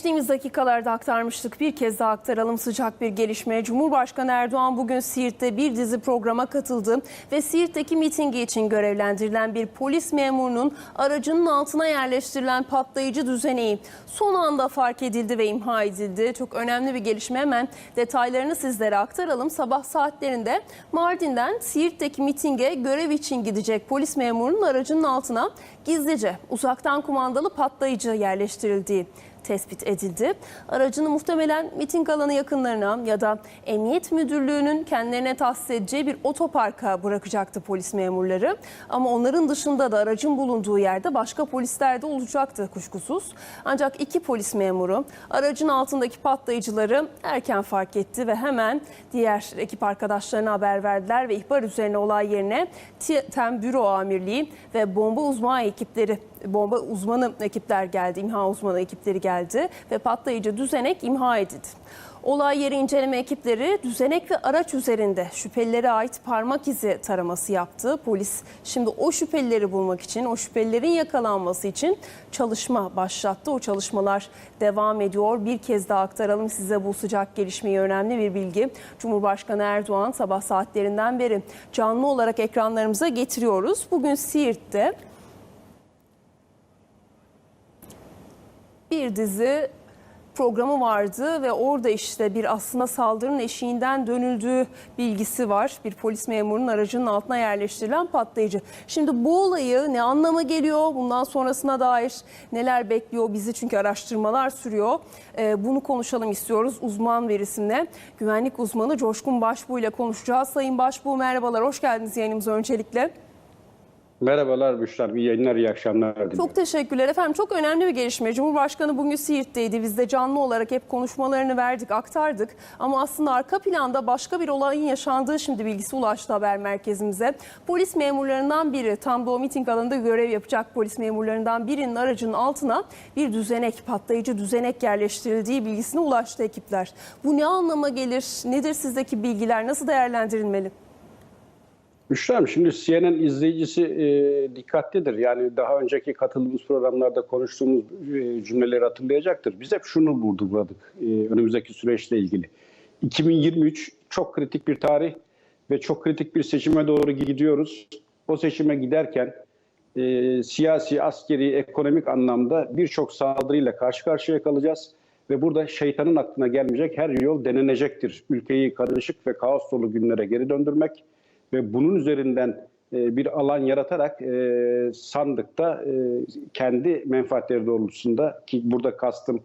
Geçtiğimiz dakikalarda aktarmıştık. Bir kez daha aktaralım sıcak bir gelişme. Cumhurbaşkanı Erdoğan bugün Siirt'te bir dizi programa katıldı ve Siirt'teki mitingi için görevlendirilen bir polis memurunun aracının altına yerleştirilen patlayıcı düzeneği son anda fark edildi ve imha edildi. Çok önemli bir gelişme. Hemen detaylarını sizlere aktaralım. Sabah saatlerinde Mardin'den Siirt'teki mitinge görev için gidecek polis memurunun aracının altına gizlice uzaktan kumandalı patlayıcı yerleştirildiği tespit edildi. Aracını muhtemelen miting alanı yakınlarına ya da emniyet müdürlüğünün kendilerine tahsis edeceği bir otoparka bırakacaktı polis memurları. Ama onların dışında da aracın bulunduğu yerde başka polisler de olacaktı kuşkusuz. Ancak iki polis memuru aracın altındaki patlayıcıları erken fark etti ve hemen diğer ekip arkadaşlarına haber verdiler ve ihbar üzerine olay yerine TEM Büro Amirliği ve bomba uzmanı ekipleri bomba uzmanı ekipler geldi, imha uzmanı ekipleri geldi ve patlayıcı düzenek imha edildi. Olay yeri inceleme ekipleri düzenek ve araç üzerinde şüphelilere ait parmak izi taraması yaptı. Polis şimdi o şüphelileri bulmak için, o şüphelilerin yakalanması için çalışma başlattı. O çalışmalar devam ediyor. Bir kez daha aktaralım size bu sıcak gelişmeyi önemli bir bilgi. Cumhurbaşkanı Erdoğan sabah saatlerinden beri canlı olarak ekranlarımıza getiriyoruz. Bugün Siirt'te bir dizi programı vardı ve orada işte bir aslında saldırının eşiğinden dönüldüğü bilgisi var. Bir polis memurunun aracının altına yerleştirilen patlayıcı. Şimdi bu olayı ne anlama geliyor? Bundan sonrasına dair neler bekliyor bizi? Çünkü araştırmalar sürüyor. Ee, bunu konuşalım istiyoruz uzman verisinde. Güvenlik uzmanı Coşkun Başbuğ ile konuşacağız. Sayın Başbuğ merhabalar, hoş geldiniz yayınımıza öncelikle. Merhabalar Büşra, iyi yayınlar, iyi akşamlar diliyorum. Çok teşekkürler efendim. Çok önemli bir gelişme. Cumhurbaşkanı bugün Siirt'teydi. Biz de canlı olarak hep konuşmalarını verdik, aktardık. Ama aslında arka planda başka bir olayın yaşandığı şimdi bilgisi ulaştı haber merkezimize. Polis memurlarından biri, tam da o miting alanında görev yapacak polis memurlarından birinin aracının altına bir düzenek, patlayıcı düzenek yerleştirildiği bilgisine ulaştı ekipler. Bu ne anlama gelir? Nedir sizdeki bilgiler? Nasıl değerlendirilmeli? Büşra'm şimdi CNN izleyicisi e, dikkatlidir. Yani daha önceki katıldığımız programlarda konuştuğumuz e, cümleleri hatırlayacaktır. Biz hep şunu vurdguladık e, önümüzdeki süreçle ilgili. 2023 çok kritik bir tarih ve çok kritik bir seçime doğru gidiyoruz. O seçime giderken e, siyasi, askeri, ekonomik anlamda birçok saldırıyla karşı karşıya kalacağız. Ve burada şeytanın aklına gelmeyecek her yol denenecektir. Ülkeyi karışık ve kaos dolu günlere geri döndürmek ve bunun üzerinden e, bir alan yaratarak e, sandıkta e, kendi menfaatleri doğrultusunda ki burada kastım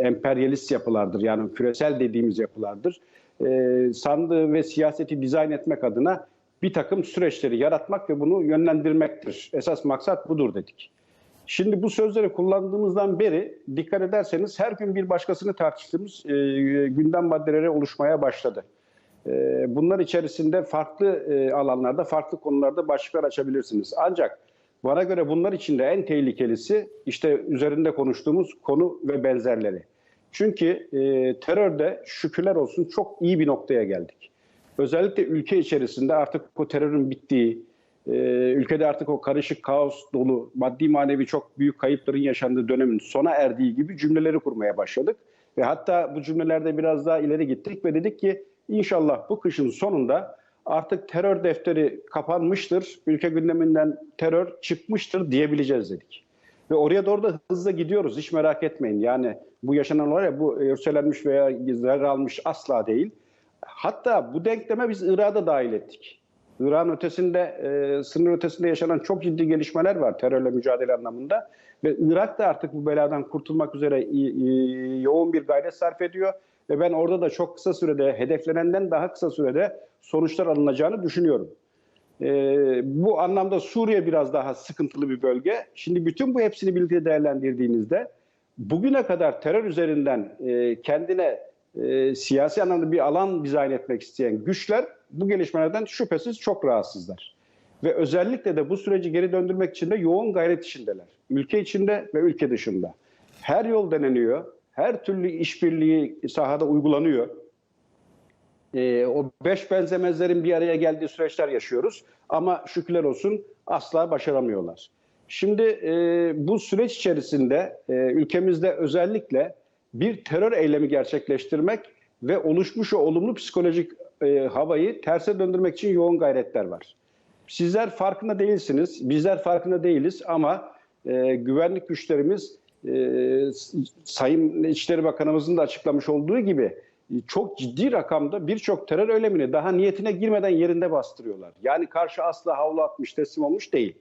emperyalist yapılardır yani küresel dediğimiz yapılardır. Sandığı ve siyaseti dizayn etmek adına bir takım süreçleri yaratmak ve bunu yönlendirmektir. Esas maksat budur dedik. Şimdi bu sözleri kullandığımızdan beri dikkat ederseniz her gün bir başkasını tartıştığımız e, gündem maddeleri oluşmaya başladı. E, bunlar içerisinde farklı e, alanlarda, farklı konularda başlıklar açabilirsiniz. Ancak bana göre bunlar içinde en tehlikelisi işte üzerinde konuştuğumuz konu ve benzerleri. Çünkü e, terörde şükürler olsun çok iyi bir noktaya geldik. Özellikle ülke içerisinde artık o terörün bittiği, e, ülkede artık o karışık kaos dolu, maddi manevi çok büyük kayıpların yaşandığı dönemin sona erdiği gibi cümleleri kurmaya başladık. Ve hatta bu cümlelerde biraz daha ileri gittik ve dedik ki İnşallah bu kışın sonunda artık terör defteri kapanmıştır, ülke gündeminden terör çıkmıştır diyebileceğiz dedik. Ve oraya doğru da hızla gidiyoruz hiç merak etmeyin. Yani bu yaşanan olay bu örselenmiş veya zarar almış asla değil. Hatta bu denkleme biz Irak'ı da dahil ettik. Irak'ın ötesinde, e, sınır ötesinde yaşanan çok ciddi gelişmeler var terörle mücadele anlamında. Ve Irak da artık bu beladan kurtulmak üzere yoğun bir gayret sarf ediyor. Ve ben orada da çok kısa sürede, hedeflenenden daha kısa sürede sonuçlar alınacağını düşünüyorum. Ee, bu anlamda Suriye biraz daha sıkıntılı bir bölge. Şimdi bütün bu hepsini birlikte değerlendirdiğinizde bugüne kadar terör üzerinden e, kendine e, siyasi anlamda bir alan dizayn etmek isteyen güçler bu gelişmelerden şüphesiz çok rahatsızlar. Ve özellikle de bu süreci geri döndürmek için de yoğun gayret içindeler. Ülke içinde ve ülke dışında. Her yol deneniyor her türlü işbirliği sahada uygulanıyor. E, o beş benzemezlerin bir araya geldiği süreçler yaşıyoruz. Ama şükürler olsun asla başaramıyorlar. Şimdi e, bu süreç içerisinde e, ülkemizde özellikle bir terör eylemi gerçekleştirmek ve oluşmuş o olumlu psikolojik e, havayı terse döndürmek için yoğun gayretler var. Sizler farkında değilsiniz, bizler farkında değiliz ama e, güvenlik güçlerimiz e, Sayın İçişleri Bakanımızın da açıklamış olduğu gibi e, çok ciddi rakamda birçok terör eylemini daha niyetine girmeden yerinde bastırıyorlar. Yani karşı asla havlu atmış, teslim olmuş değil.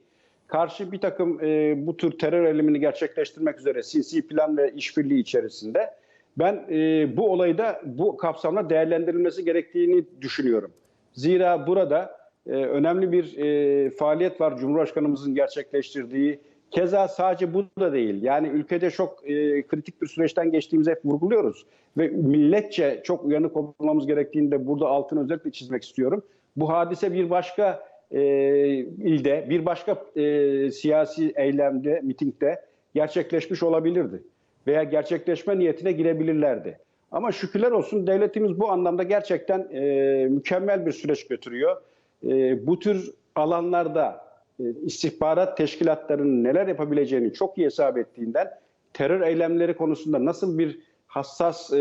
Karşı bir takım e, bu tür terör eylemini gerçekleştirmek üzere sinsi plan ve işbirliği içerisinde ben e, bu olayı da bu kapsamda değerlendirilmesi gerektiğini düşünüyorum. Zira burada e, önemli bir e, faaliyet var Cumhurbaşkanımızın gerçekleştirdiği. Keza sadece bu da değil. Yani ülkede çok e, kritik bir süreçten geçtiğimizi hep vurguluyoruz. Ve milletçe çok uyanık olmamız gerektiğini de burada altını özellikle çizmek istiyorum. Bu hadise bir başka e, ilde, bir başka e, siyasi eylemde, mitingde gerçekleşmiş olabilirdi. Veya gerçekleşme niyetine girebilirlerdi. Ama şükürler olsun devletimiz bu anlamda gerçekten e, mükemmel bir süreç götürüyor. E, bu tür alanlarda istihbarat teşkilatlarının neler yapabileceğini çok iyi hesap ettiğinden terör eylemleri konusunda nasıl bir hassas e,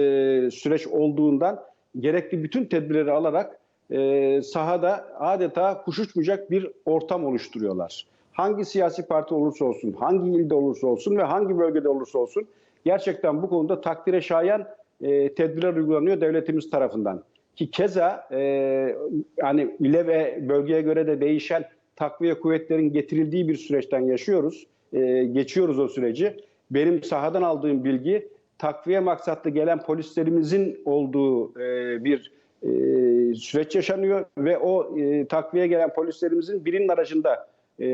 süreç olduğundan gerekli bütün tedbirleri alarak e, sahada adeta kuş uçmayacak bir ortam oluşturuyorlar. Hangi siyasi parti olursa olsun, hangi ilde olursa olsun ve hangi bölgede olursa olsun gerçekten bu konuda takdire şayan e, tedbirler uygulanıyor devletimiz tarafından. Ki keza e, yani ile ve bölgeye göre de değişen takviye kuvvetlerin getirildiği bir süreçten yaşıyoruz. E, geçiyoruz o süreci. Benim sahadan aldığım bilgi takviye maksatlı gelen polislerimizin olduğu e, bir e, süreç yaşanıyor ve o e, takviye gelen polislerimizin birinin aracında e,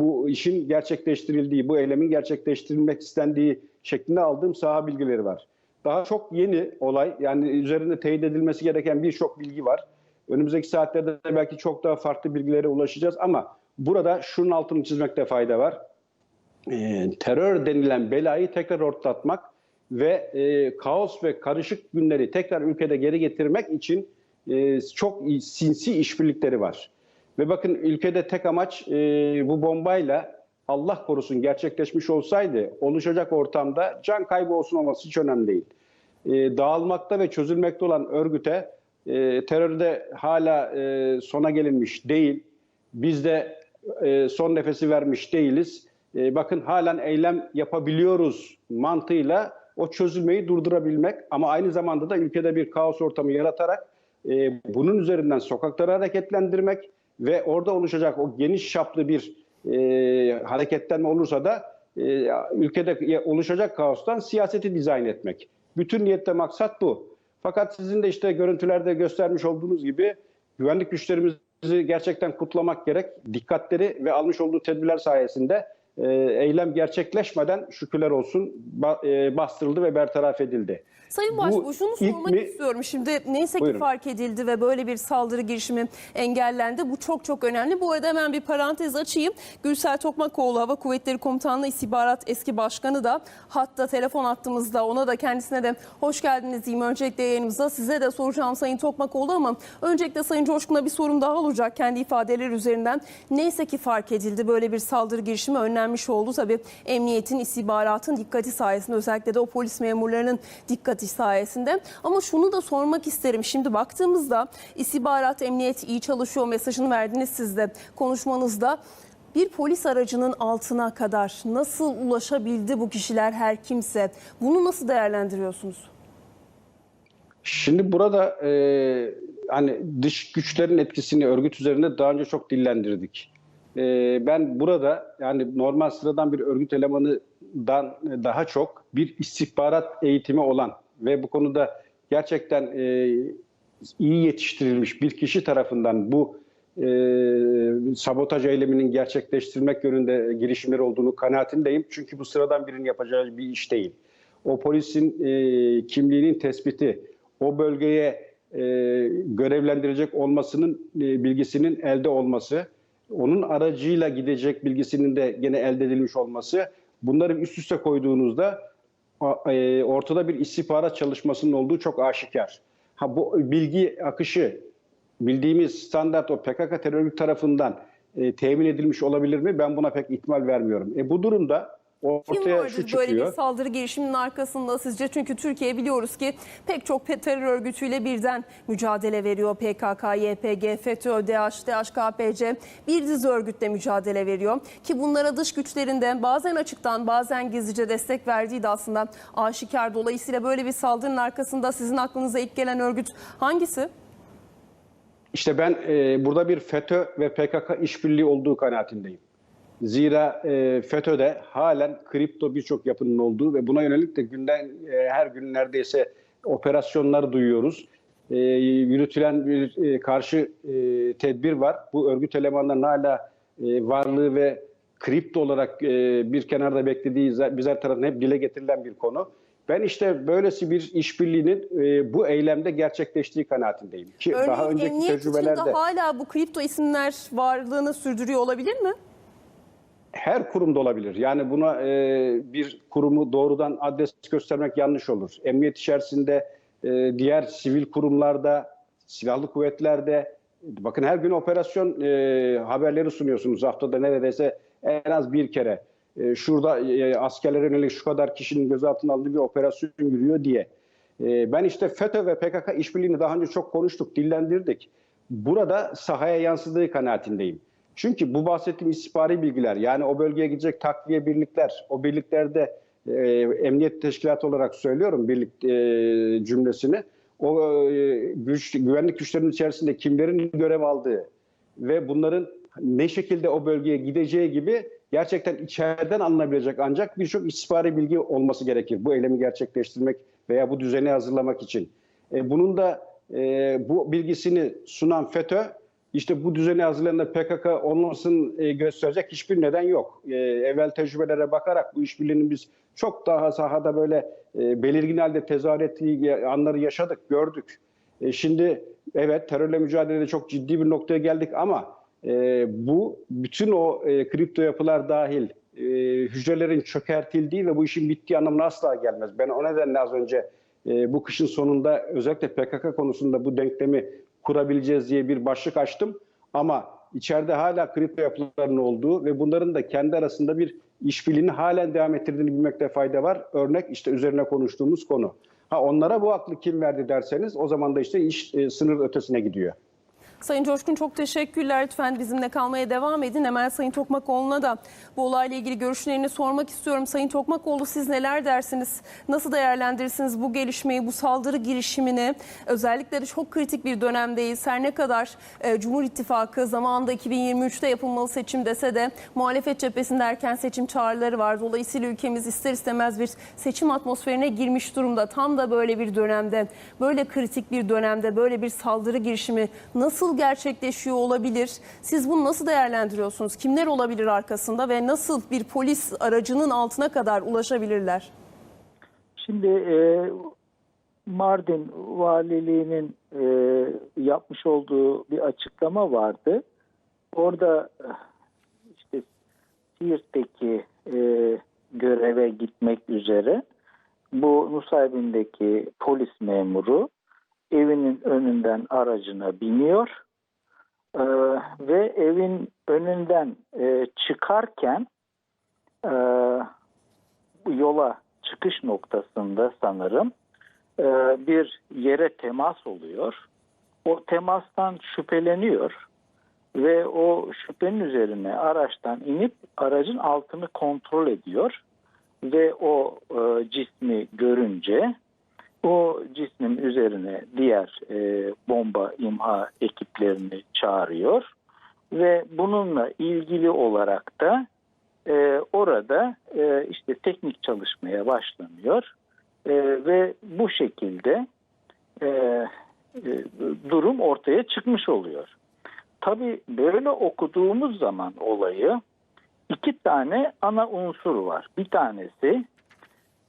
bu işin gerçekleştirildiği, bu eylemin gerçekleştirilmek istendiği şeklinde aldığım saha bilgileri var. Daha çok yeni olay, yani üzerinde teyit edilmesi gereken birçok bilgi var. Önümüzdeki saatlerde de belki çok daha farklı bilgilere ulaşacağız ama burada şunun altını çizmekte fayda var. E, terör denilen belayı tekrar ortlatmak ve e, kaos ve karışık günleri tekrar ülkede geri getirmek için e, çok sinsi işbirlikleri var. Ve bakın ülkede tek amaç e, bu bombayla Allah korusun gerçekleşmiş olsaydı oluşacak ortamda can kaybı olsun olması hiç önemli değil. E, dağılmakta ve çözülmekte olan örgüte e, terörde hala e, sona gelinmiş değil. Biz de e, son nefesi vermiş değiliz. E, bakın halen eylem yapabiliyoruz mantığıyla o çözülmeyi durdurabilmek ama aynı zamanda da ülkede bir kaos ortamı yaratarak e, bunun üzerinden sokakları hareketlendirmek ve orada oluşacak o geniş çaplı bir e, hareketlenme olursa da e, ülkede oluşacak kaostan siyaseti dizayn etmek. Bütün niyette maksat bu. Fakat sizin de işte görüntülerde göstermiş olduğunuz gibi güvenlik güçlerimizi gerçekten kutlamak gerek. Dikkatleri ve almış olduğu tedbirler sayesinde eylem gerçekleşmeden şükürler olsun e, bastırıldı ve bertaraf edildi. Sayın Bu Başbuğ şunu ilk sormak mi- istiyorum. Şimdi neyse ki Buyurun. fark edildi ve böyle bir saldırı girişimi engellendi. Bu çok çok önemli. Bu arada hemen bir parantez açayım. Gürsel Tokmakoğlu Hava Kuvvetleri Komutanlığı İstihbarat Eski Başkanı da hatta telefon attığımızda ona da kendisine de hoş geldiniz diyeyim öncelikle yayınımıza. Size de soracağım Sayın Tokmakoğlu ama öncelikle Sayın Coşkun'a bir sorum daha olacak kendi ifadeleri üzerinden. Neyse ki fark edildi böyle bir saldırı girişimi önlenmiş oldu. Tabii emniyetin, istihbaratın dikkati sayesinde özellikle de o polis memurlarının dikkati sayesinde. Ama şunu da sormak isterim. Şimdi baktığımızda istihbarat, emniyet iyi çalışıyor mesajını verdiniz siz de konuşmanızda. Bir polis aracının altına kadar nasıl ulaşabildi bu kişiler her kimse? Bunu nasıl değerlendiriyorsunuz? Şimdi burada e, hani dış güçlerin etkisini örgüt üzerinde daha önce çok dillendirdik. E, ben burada yani normal sıradan bir örgüt elemanından daha çok bir istihbarat eğitimi olan ve bu konuda gerçekten e, iyi yetiştirilmiş bir kişi tarafından bu e, sabotaj eyleminin gerçekleştirmek yönünde girişimler olduğunu kanaatindeyim. Çünkü bu sıradan birinin yapacağı bir iş değil. O polisin e, kimliğinin tespiti, o bölgeye e, görevlendirecek olmasının e, bilgisinin elde olması, onun aracıyla gidecek bilgisinin de gene elde edilmiş olması, bunları üst üste koyduğunuzda e, ortada bir istihbarat çalışmasının olduğu çok aşikar. Ha bu bilgi akışı bildiğimiz standart o PKK terör tarafından e, temin edilmiş olabilir mi? Ben buna pek ihtimal vermiyorum. E, bu durumda Kim ortaya vardır şu böyle çıkıyor. bir saldırı girişiminin arkasında sizce? Çünkü Türkiye biliyoruz ki pek çok terör örgütüyle birden mücadele veriyor. PKK, YPG, FETÖ, DH, DHKPC bir dizi örgütle mücadele veriyor. Ki bunlara dış güçlerinden bazen açıktan bazen gizlice destek verdiği de aslında aşikar. Dolayısıyla böyle bir saldırının arkasında sizin aklınıza ilk gelen örgüt hangisi? İşte ben e, burada bir FETÖ ve PKK işbirliği olduğu kanaatindeyim. Zira e, FETÖ'de halen kripto birçok yapının olduğu ve buna yönelik de günden e, her gün neredeyse operasyonlar duyuyoruz. E, yürütülen bir e, karşı e, tedbir var. Bu örgüt elemanlarının hala e, varlığı ve kripto olarak e, bir kenarda beklediği bizler tarafından hep dile getirilen bir konu. Ben işte böylesi bir işbirliğinin e, bu eylemde gerçekleştiği kanaatindeyim. Ki Örneğin daha önceki emniyet tecrübelerde hala bu kripto isimler varlığını sürdürüyor olabilir mi? Her kurumda olabilir. Yani buna e, bir kurumu doğrudan adres göstermek yanlış olur. Emniyet içerisinde, e, diğer sivil kurumlarda, silahlı kuvvetlerde, bakın her gün operasyon e, haberleri sunuyorsunuz. Haftada neredeyse en az bir kere. E, şurada e, askerlere yönelik şu kadar kişinin gözaltına alındığı bir operasyon yürüyor diye. E, ben işte FETÖ ve PKK işbirliğini daha önce çok konuştuk, dillendirdik. Burada sahaya yansıdığı kanaatindeyim. Çünkü bu bahsettiğim istihbari bilgiler yani o bölgeye gidecek takviye birlikler, o birliklerde e, emniyet teşkilatı olarak söylüyorum birlik e, cümlesini. O e, güç, güvenlik güçlerinin içerisinde kimlerin görev aldığı ve bunların ne şekilde o bölgeye gideceği gibi gerçekten içeriden alınabilecek ancak birçok istihbari bilgi olması gerekir bu eylemi gerçekleştirmek veya bu düzeni hazırlamak için. E, bunun da e, bu bilgisini sunan FETÖ işte bu düzeni hazırlayan PKK olmasını e, gösterecek hiçbir neden yok. E, evvel tecrübelere bakarak bu işbirliğinin biz çok daha sahada böyle e, belirgin halde tezahür ettiği anları yaşadık, gördük. E, şimdi evet terörle mücadelede çok ciddi bir noktaya geldik ama e, bu bütün o e, kripto yapılar dahil e, hücrelerin çökertildiği ve bu işin bittiği anlamına asla gelmez. Ben o nedenle az önce e, bu kışın sonunda özellikle PKK konusunda bu denklemi kurabileceğiz diye bir başlık açtım. Ama içeride hala kripto yapılarının olduğu ve bunların da kendi arasında bir işbirliğini halen devam ettirdiğini bilmekte fayda var. Örnek işte üzerine konuştuğumuz konu. Ha onlara bu aklı kim verdi derseniz o zaman da işte iş e, sınır ötesine gidiyor. Sayın Coşkun çok teşekkürler. Lütfen bizimle kalmaya devam edin. Hemen Sayın Tokmakoğlu'na da bu olayla ilgili görüşlerini sormak istiyorum. Sayın Tokmakoğlu siz neler dersiniz? Nasıl değerlendirirsiniz bu gelişmeyi, bu saldırı girişimini? Özellikle de çok kritik bir dönemdeyiz. Her ne kadar e, Cumhur İttifakı zamanında 2023'te yapılmalı seçim dese de muhalefet cephesinde erken seçim çağrıları var. Dolayısıyla ülkemiz ister istemez bir seçim atmosferine girmiş durumda. Tam da böyle bir dönemde, böyle kritik bir dönemde böyle bir saldırı girişimi nasıl gerçekleşiyor olabilir? Siz bunu nasıl değerlendiriyorsunuz? Kimler olabilir arkasında ve nasıl bir polis aracının altına kadar ulaşabilirler? Şimdi e, Mardin Valiliği'nin e, yapmış olduğu bir açıklama vardı. Orada işte Siirt'teki e, göreve gitmek üzere bu Nusaybin'deki polis memuru evinin önünden aracına biniyor E, ve evin önünden e, çıkarken e, yola çıkış noktasında sanırım e, bir yere temas oluyor. O temastan şüpheleniyor ve o şüphenin üzerine araçtan inip aracın altını kontrol ediyor ve o e, cismi görünce o cismin üzerine diğer e, bomba imha ekiplerini çağırıyor ve bununla ilgili olarak da e, orada e, işte teknik çalışmaya başlanıyor E, ve bu şekilde e, e, durum ortaya çıkmış oluyor. Tabii böyle okuduğumuz zaman olayı iki tane ana unsur var. Bir tanesi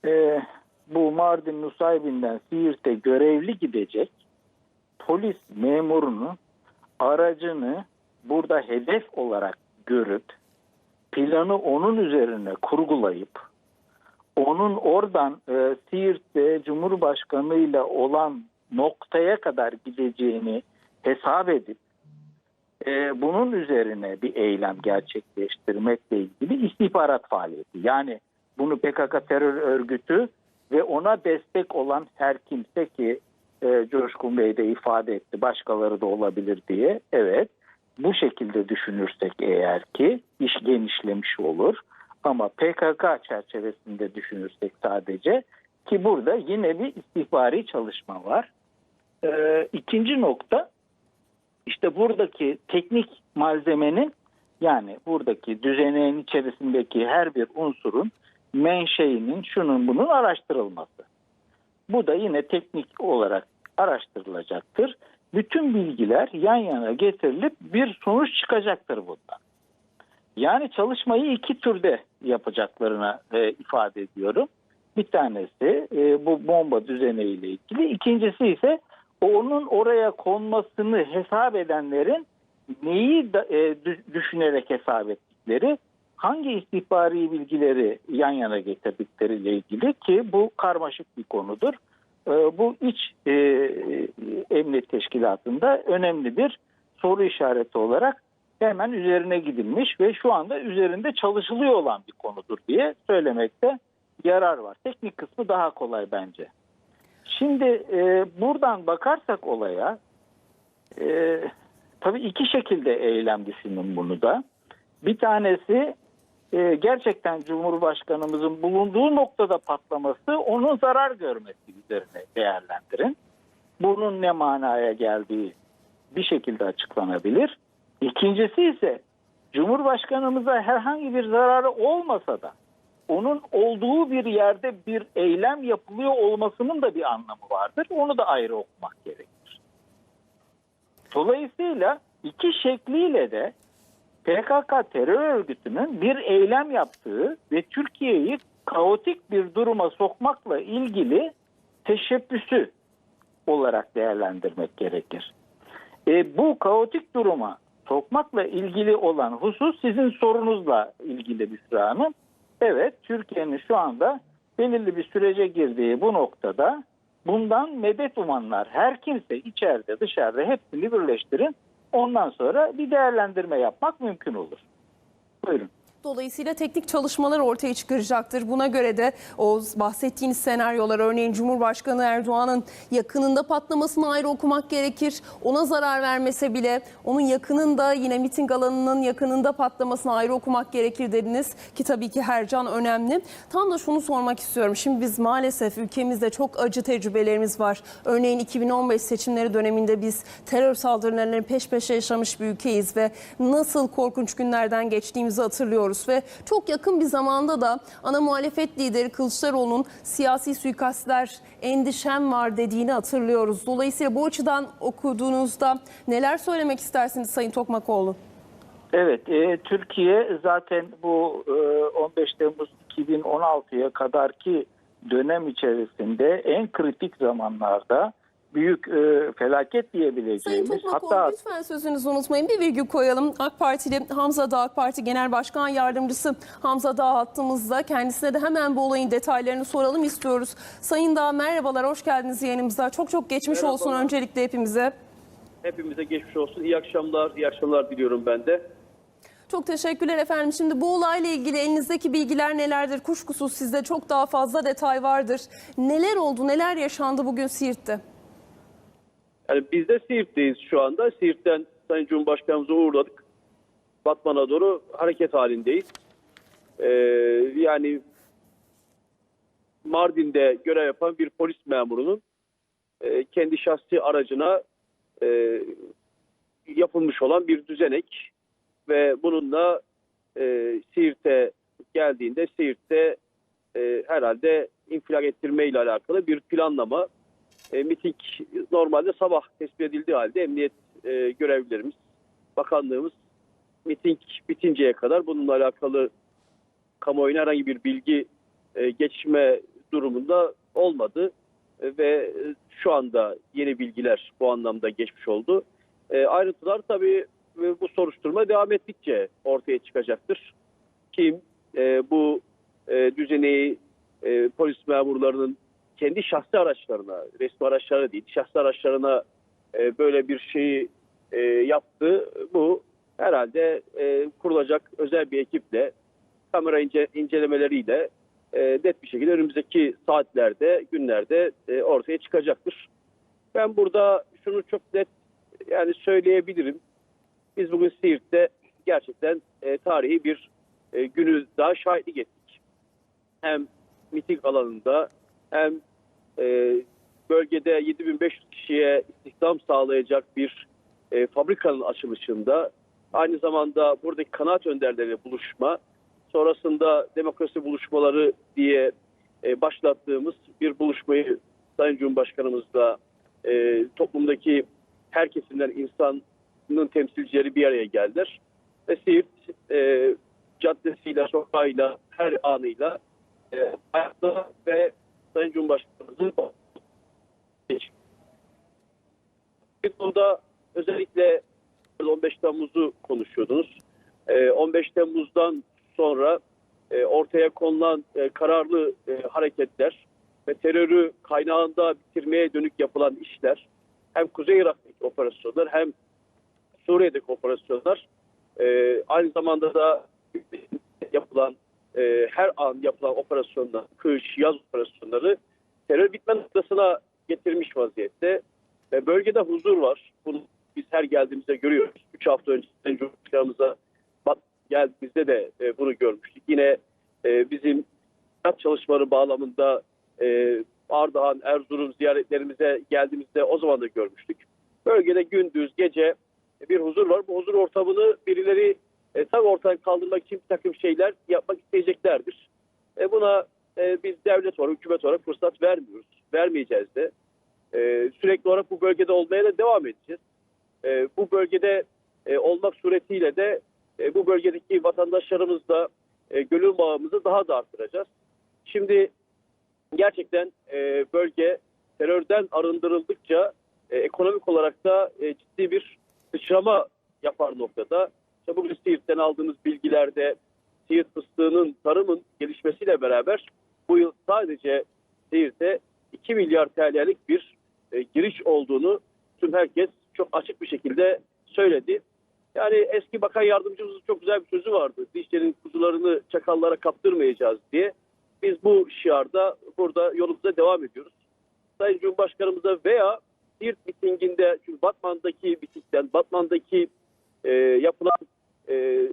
e, bu Mardin Nusaybin'den Siirt'e görevli gidecek polis memurunun aracını burada hedef olarak görüp planı onun üzerine kurgulayıp onun oradan e, Siirt'te Cumhurbaşkanı ile olan noktaya kadar gideceğini hesap edip e, bunun üzerine bir eylem gerçekleştirmekle ilgili istihbarat faaliyeti. Yani bunu PKK terör örgütü ve ona destek olan her kimse ki e, Coşkun Bey de ifade etti başkaları da olabilir diye. Evet bu şekilde düşünürsek eğer ki iş genişlemiş olur. Ama PKK çerçevesinde düşünürsek sadece ki burada yine bir istihbari çalışma var. Ee, ikinci nokta işte buradaki teknik malzemenin yani buradaki düzeneğin içerisindeki her bir unsurun menşeinin şunun bunun araştırılması. Bu da yine teknik olarak araştırılacaktır. Bütün bilgiler yan yana getirilip bir sonuç çıkacaktır bundan. Yani çalışmayı iki türde yapacaklarına e, ifade ediyorum. Bir tanesi e, bu bomba düzeneğiyle ilgili. İkincisi ise onun oraya konmasını hesap edenlerin neyi da, e, dü- düşünerek hesap ettikleri, hangi istihbari bilgileri yan yana getirdikleriyle ilgili ki bu karmaşık bir konudur. E, bu iç e, emniyet teşkilatında önemli bir soru işareti olarak hemen üzerine gidilmiş ve şu anda üzerinde çalışılıyor olan bir konudur diye söylemekte yarar var. Teknik kısmı daha kolay bence. Şimdi e, buradan bakarsak olaya e, tabii iki şekilde eylem düşünün bunu da. Bir tanesi e, gerçekten Cumhurbaşkanımızın bulunduğu noktada patlaması onun zarar görmesi üzerine değerlendirin. Bunun ne manaya geldiği bir şekilde açıklanabilir. İkincisi ise Cumhurbaşkanımıza herhangi bir zararı olmasa da onun olduğu bir yerde bir eylem yapılıyor olmasının da bir anlamı vardır. Onu da ayrı okumak gerekir. Dolayısıyla iki şekliyle de PKK terör örgütünün bir eylem yaptığı ve Türkiye'yi kaotik bir duruma sokmakla ilgili teşebbüsü olarak değerlendirmek gerekir. E, bu kaotik duruma sokmakla ilgili olan husus sizin sorunuzla ilgili Büşra Hanım. Evet, Türkiye'nin şu anda belirli bir sürece girdiği bu noktada bundan medet umanlar her kimse içeride dışarıda hepsini birleştirin. Ondan sonra bir değerlendirme yapmak mümkün olur. Buyurun. Dolayısıyla teknik çalışmalar ortaya çıkaracaktır. Buna göre de o bahsettiğiniz senaryolar örneğin Cumhurbaşkanı Erdoğan'ın yakınında patlamasını ayrı okumak gerekir. Ona zarar vermese bile onun yakınında yine miting alanının yakınında patlamasını ayrı okumak gerekir dediniz ki tabii ki her can önemli. Tam da şunu sormak istiyorum. Şimdi biz maalesef ülkemizde çok acı tecrübelerimiz var. Örneğin 2015 seçimleri döneminde biz terör saldırılarını peş peşe yaşamış bir ülkeyiz ve nasıl korkunç günlerden geçtiğimizi hatırlıyoruz ve çok yakın bir zamanda da ana muhalefet lideri Kılıçdaroğlu'nun siyasi suikastler endişem var dediğini hatırlıyoruz. Dolayısıyla bu açıdan okuduğunuzda neler söylemek istersiniz Sayın Tokmakoğlu? Evet, e, Türkiye zaten bu e, 15 Temmuz 2016'ya kadarki dönem içerisinde en kritik zamanlarda büyük e, felaket Sayın diyebileceğimiz Tokmakoğlu hatta lütfen sözünüzü unutmayın. Bir virgül koyalım. AK Partili Hamza Dağ AK Parti Genel Başkan Yardımcısı Hamza Dağ hattımızda. Kendisine de hemen bu olayın detaylarını soralım istiyoruz. Sayın Dağ merhabalar, hoş geldiniz yayınımıza. Çok çok geçmiş olsun Merhabalar. öncelikle hepimize. Hepimize geçmiş olsun. İyi akşamlar, iyi akşamlar diliyorum ben de. Çok teşekkürler efendim. Şimdi bu olayla ilgili elinizdeki bilgiler nelerdir? Kuşkusuz sizde çok daha fazla detay vardır. Neler oldu, neler yaşandı bugün Siirt'te? Yani biz de Siirt'teyiz şu anda. Siirt'ten Sayın Cumhurbaşkanımızı uğurladık. Batman'a doğru hareket halindeyiz. Ee, yani Mardin'de görev yapan bir polis memurunun e, kendi şahsi aracına e, yapılmış olan bir düzenek ve bununla e, Siirt'e geldiğinde Siirt'te e, herhalde infilak ettirme ile alakalı bir planlama e, miting normalde sabah tespit edildiği halde emniyet e, görevlilerimiz, bakanlığımız miting bitinceye kadar bununla alakalı kamuoyuna herhangi bir bilgi e, geçme durumunda olmadı E, ve şu anda yeni bilgiler bu anlamda geçmiş oldu. E, ayrıntılar tabii e, bu soruşturma devam ettikçe ortaya çıkacaktır. Kim e, bu e, düzeneyi e, polis memurlarının kendi şahsi araçlarına, resmi araçlara değil, şahsi araçlarına e, böyle bir şeyi e, yaptı. Bu herhalde e, kurulacak özel bir ekiple kamera ince, incelemeleriyle e, net bir şekilde önümüzdeki saatlerde, günlerde e, ortaya çıkacaktır. Ben burada şunu çok net yani söyleyebilirim. Biz bugün Siirt'te gerçekten e, tarihi bir e, günü daha şahitlik ettik. Hem miting alanında hem e, bölgede 7500 kişiye istihdam sağlayacak bir e, fabrikanın açılışında aynı zamanda buradaki kanaat önderleriyle buluşma sonrasında demokrasi buluşmaları diye e, başlattığımız bir buluşmayı Sayın Cumhurbaşkanımızla e, toplumdaki her kesimden insanın temsilcileri bir araya geldiler. Ve Siirt e, caddesiyle, sokağıyla, her anıyla e, ayakta ve Sayın Cumhurbaşkanımızın bir konuda özellikle 15 Temmuz'u konuşuyordunuz. E, 15 Temmuz'dan sonra e, ortaya konulan e, kararlı e, hareketler ve terörü kaynağında bitirmeye dönük yapılan işler hem Kuzey Irak'taki operasyonlar hem Suriye'deki operasyonlar aynı zamanda da yapılan e, her an yapılan operasyonlar, kış, yaz operasyonları terör bitme noktasına getirmiş vaziyette. Ve bölgede huzur var. Bunu biz her geldiğimizde görüyoruz. Üç hafta önce Cumhurbaşkanımıza geldiğimizde de e, bunu görmüştük. Yine e, bizim çalışmaları bağlamında e, Ardahan, Erzurum ziyaretlerimize geldiğimizde o zaman da görmüştük. Bölgede gündüz, gece bir huzur var. Bu huzur ortamını birileri e, tabii ortadan kaldırmak için bir takım şeyler yapmak isteyeceklerdir. E, buna e, biz devlet olarak, hükümet olarak fırsat vermiyoruz. Vermeyeceğiz de. E, sürekli olarak bu bölgede olmaya da devam edeceğiz. E, bu bölgede e, olmak suretiyle de e, bu bölgedeki vatandaşlarımızla e, gönül bağımızı daha da arttıracağız. Şimdi gerçekten e, bölge terörden arındırıldıkça e, ekonomik olarak da e, ciddi bir sıçrama yapar noktada. İşte bugün Siirt'ten aldığımız bilgilerde Siirt fıstığının tarımın gelişmesiyle beraber bu yıl sadece Siirt'e 2 milyar TL'lik bir e, giriş olduğunu tüm herkes çok açık bir şekilde söyledi. Yani eski bakan yardımcımızın çok güzel bir sözü vardı. Dişlerin kuzularını çakallara kaptırmayacağız diye. Biz bu şiarda burada yolumuza devam ediyoruz. Sayın Cumhurbaşkanımıza veya Siirt mitinginde, çünkü Batman'daki mitingden, Batman'daki e, yapılan e,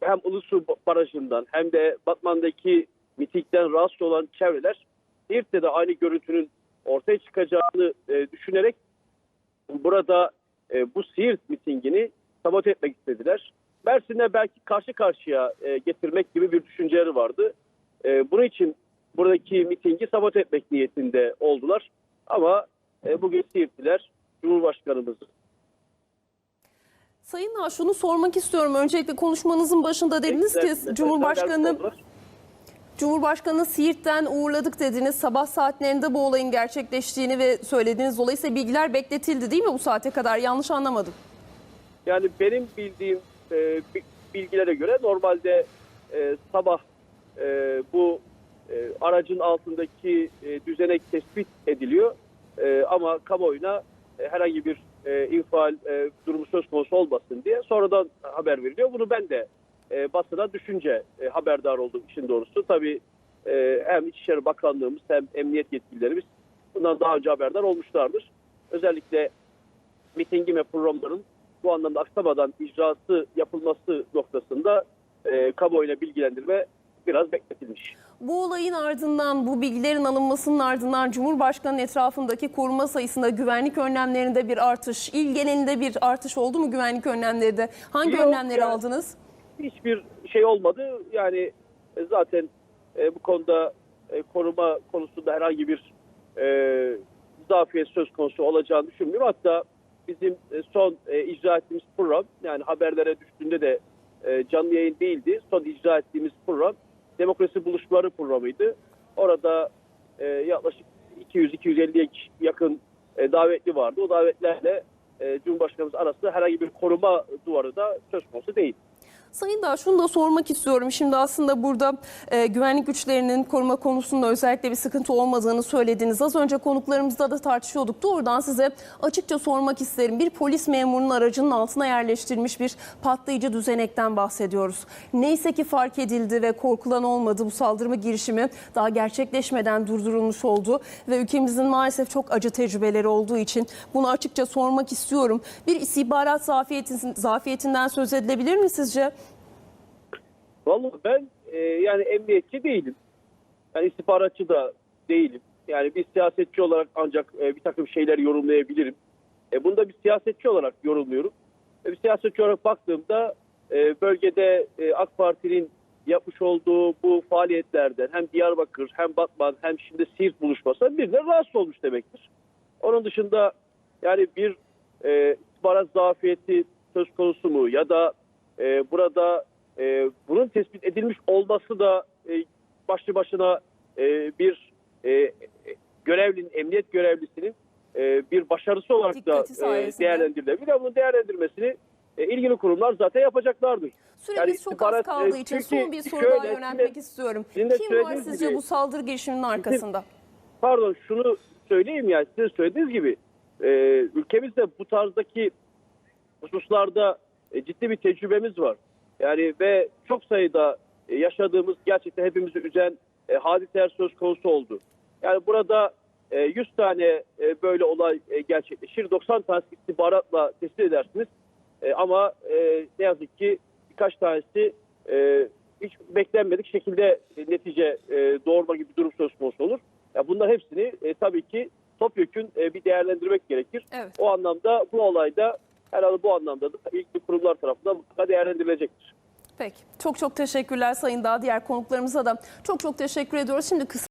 hem Ulusu Barajı'ndan hem de Batman'daki mitingden rahatsız olan çevreler Siirt'te de aynı görüntünün ortaya çıkacağını e, düşünerek burada e, bu Siirt mitingini sabote etmek istediler. Mersin'e belki karşı karşıya e, getirmek gibi bir düşünceleri vardı. E, bunun için buradaki mitingi sabote etmek niyetinde oldular. Ama e, bugün Siirtliler Cumhurbaşkanımızı Sayın Naş şunu sormak istiyorum. Öncelikle konuşmanızın başında dediniz ki Cumhurbaşkanı Cumhurbaşkanı Siirt'ten uğurladık dediniz. Sabah saatlerinde bu olayın gerçekleştiğini ve söylediğiniz dolayısıyla bilgiler bekletildi değil mi bu saate kadar? Yanlış anlamadım. Yani benim bildiğim e, bi- bilgilere göre normalde e, sabah e, bu e, aracın altındaki e, düzenek tespit ediliyor. E, ama kamuoyuna e, herhangi bir e, infial e, durumu söz konusu olmasın diye sonradan haber veriliyor. Bunu ben de e, basına düşünce e, haberdar olduğum için doğrusu. Tabii e, hem İçişleri Bakanlığımız hem emniyet yetkililerimiz bundan daha önce haberdar olmuşlardır. Özellikle mitingin ve programların bu anlamda aksamadan icrası yapılması noktasında e, kamuoyuna bilgilendirme biraz bekletilmiş. Bu olayın ardından, bu bilgilerin alınmasının ardından Cumhurbaşkanı'nın etrafındaki koruma sayısında güvenlik önlemlerinde bir artış, il genelinde bir artış oldu mu güvenlik önlemlerinde? Hangi Yok, önlemleri yani- aldınız? Hiçbir şey olmadı. Yani e, zaten e, bu konuda e, koruma konusunda herhangi bir e, zafiyet söz konusu olacağını düşünmüyorum. Hatta bizim e, son e, icra ettiğimiz program yani haberlere düştüğünde de e, canlı yayın değildi. Son icra ettiğimiz program demokrasi buluşmaları programıydı. Orada e, yaklaşık 200-250'ye yakın e, davetli vardı. O davetlerle e, Cumhurbaşkanımız arasında herhangi bir koruma duvarı da söz konusu değil. Sayın Dağ şunu da sormak istiyorum. Şimdi aslında burada e, güvenlik güçlerinin koruma konusunda özellikle bir sıkıntı olmadığını söylediniz. Az önce konuklarımızla da tartışıyorduk. Doğrudan size açıkça sormak isterim. Bir polis memurunun aracının altına yerleştirilmiş bir patlayıcı düzenekten bahsediyoruz. Neyse ki fark edildi ve korkulan olmadı. Bu saldırma girişimi daha gerçekleşmeden durdurulmuş oldu. Ve ülkemizin maalesef çok acı tecrübeleri olduğu için bunu açıkça sormak istiyorum. Bir istihbarat zafiyetin, zafiyetinden söz edilebilir mi sizce? Vallahi ben e, yani emniyetçi değilim. Yani istihbaratçı da değilim. Yani bir siyasetçi olarak ancak e, bir takım şeyler yorumlayabilirim. E, bunu da bir siyasetçi olarak yorumluyorum. E, bir siyasetçi olarak baktığımda e, bölgede e, AK Parti'nin yapmış olduğu bu faaliyetlerden hem Diyarbakır hem Batman hem şimdi Siirt buluşması bir de rahatsız olmuş demektir. Onun dışında yani bir e, istihbarat zafiyeti söz konusu mu ya da e, burada e, bunun tespit edilmiş olması da e, başlı başına e, bir e, görevlinin, emniyet görevlisinin e, bir başarısı olarak da Dikkati e, sayesinde. değerlendirilebilir. Bir de bunun değerlendirmesini e, ilgili kurumlar zaten yapacaklardır. Süremiz çok az istihbarat, kaldığı e, için son bir soru şöyle, daha yöneltmek şimdi- istiyorum. de Kim var sizce gibi- bu saldırı girişiminin arkasında? Pardon şunu söyleyeyim yani sizin söylediğiniz gibi e, ülkemizde bu tarzdaki hususlarda e, ciddi bir tecrübemiz var. Yani ve çok sayıda e, yaşadığımız gerçekten hepimizi üzen e, hadiseler söz konusu oldu. Yani burada e, 100 tane e, böyle olay e, gerçekleşir. 90 tanesi istihbaratla tespit edersiniz. E, ama e, ne yazık ki birkaç tanesi e, hiç beklenmedik şekilde e, netice e, doğurma gibi bir durum söz konusu olur. Ya bunlar hepsini e, tabii ki topyekün e, bir değerlendirmek gerekir. Evet. O anlamda bu olayda herhalde bu anlamda da ilgili kurumlar tarafından mutlaka değerlendirilecektir. Peki. Çok çok teşekkürler Sayın Dağ. Diğer konuklarımıza da çok çok teşekkür ediyoruz. Şimdi kısa